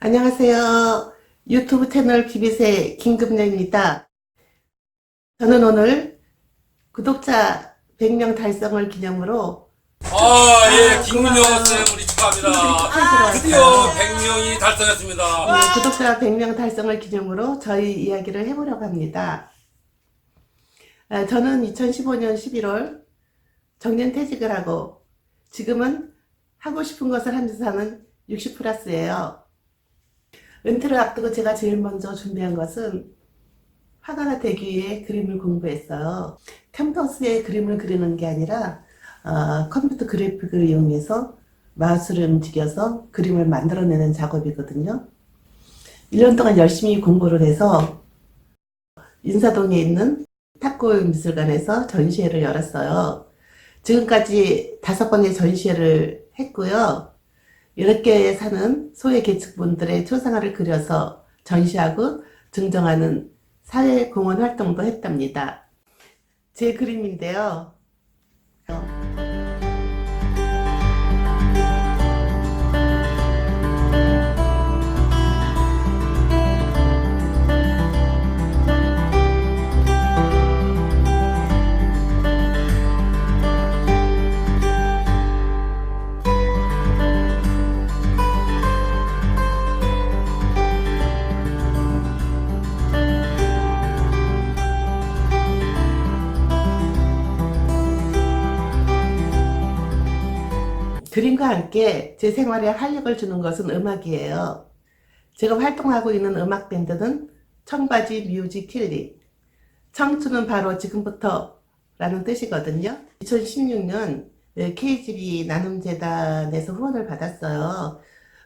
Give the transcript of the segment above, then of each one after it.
안녕하세요. 유튜브 채널 비비세 김금녀입니다. 저는 오늘 구독자 100명 달성을 기념으로 아, 예, 고마워요. 쌤, 우리 축하합니다. 아, 드디어 들어왔어요. 100명이 달성했습니다. 네, 구독자 100명 달성을 기념으로 저희 이야기를 해보려고 합니다. 아, 저는 2015년 11월 정년 퇴직을 하고 지금은 하고 싶은 것을 하면서 사는 60 플러스예요. 은퇴를 앞두고 제가 제일 먼저 준비한 것은 화가가 되기 위해 그림을 공부했어요. 캔버스에 그림을 그리는 게 아니라 어, 컴퓨터 그래픽을 이용해서 마우스를 움직여서 그림을 만들어내는 작업이거든요. 1년 동안 열심히 공부를 해서 인사동에 있는 탁구 미술관에서 전시회를 열었어요. 지금까지 다섯 번의 전시회를 했고요. 이렇게 사는 소외 계층분들의 초상화를 그려서 전시하고 증정하는 사회공헌 활동도 했답니다. 제 그림인데요. 그림과 함께 제 생활에 활력을 주는 것은 음악이에요. 제가 활동하고 있는 음악 밴드는 청바지 뮤직 킬리. 청춘은 바로 지금부터 라는 뜻이거든요. 2016년 KGB 나눔재단에서 후원을 받았어요.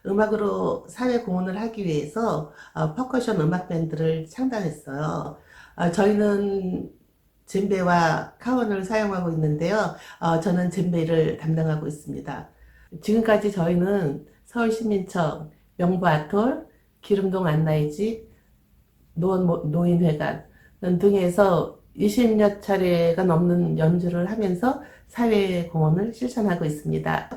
음악으로 사회 공헌을 하기 위해서 어, 퍼커션 음악 밴드를 창단했어요. 어, 저희는 젬베와 카원을 사용하고 있는데요. 어, 저는 젬베를 담당하고 있습니다. 지금까지 저희는 서울시민청, 명부아톨, 기름동 안나이지, 노원 모- 노인회관 등에서 20여 차례가 넘는 연주를 하면서 사회 공헌을 실천하고 있습니다.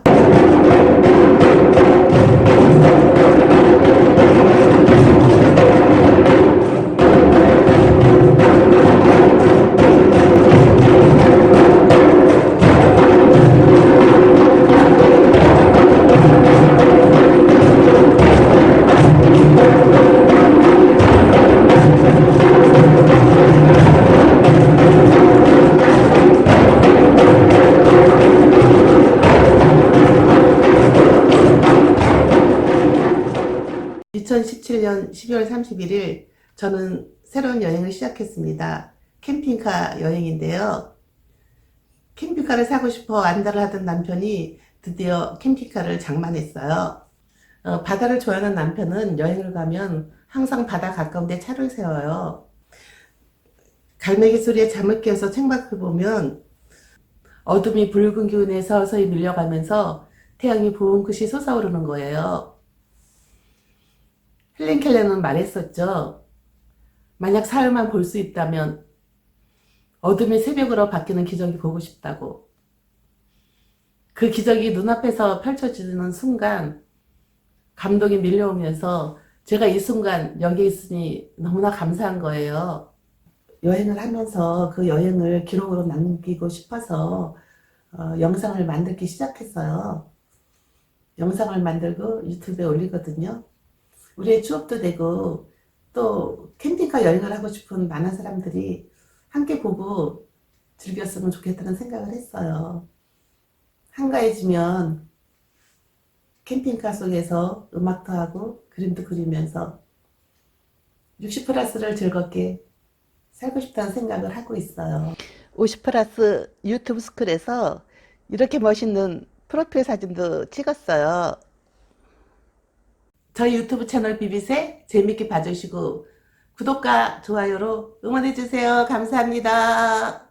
2017년 12월 31일 저는 새로운 여행을 시작했습니다. 캠핑카 여행인데요. 캠핑카를 사고 싶어 안달을 하던 남편이 드디어 캠핑카를 장만했어요. 어, 바다를 좋아하는 남편은 여행을 가면 항상 바다 가까운 데 차를 세워요. 갈매기 소리에 잠을 깨어서 창밖을 보면 어둠이 붉은 기운에 서서히 밀려가면서 태양이 부은긋이 솟아오르는 거예요. 헬렌 켈러는 말했었죠. 만약 사흘만 볼 수 있다면 어둠이 새벽으로 바뀌는 기적이 보고 싶다고. 그 기적이 눈앞에서 펼쳐지는 순간 감동이 밀려오면서 제가 이 순간 여기 있으니 너무나 감사한 거예요. 여행을 하면서 그 여행을 기록으로 남기고 싶어서 어, 영상을 만들기 시작했어요. 영상을 만들고 유튜브에 올리거든요. 우리의 추억도 되고 또 캠핑카 여행을 하고 싶은 많은 사람들이 함께 보고 즐겼으면 좋겠다는 생각을 했어요. 한가해지면 캠핑카 속에서 음악도 하고 그림도 그리면서 60 플러스를 즐겁게 살고 싶다는 생각을 하고 있어요. 50 플러스 유튜브 스쿨에서 이렇게 멋있는 프로필 사진도 찍었어요. 저희 유튜브 채널 비비세 재밌게 봐주시고 구독과 좋아요로 응원해주세요. 감사합니다.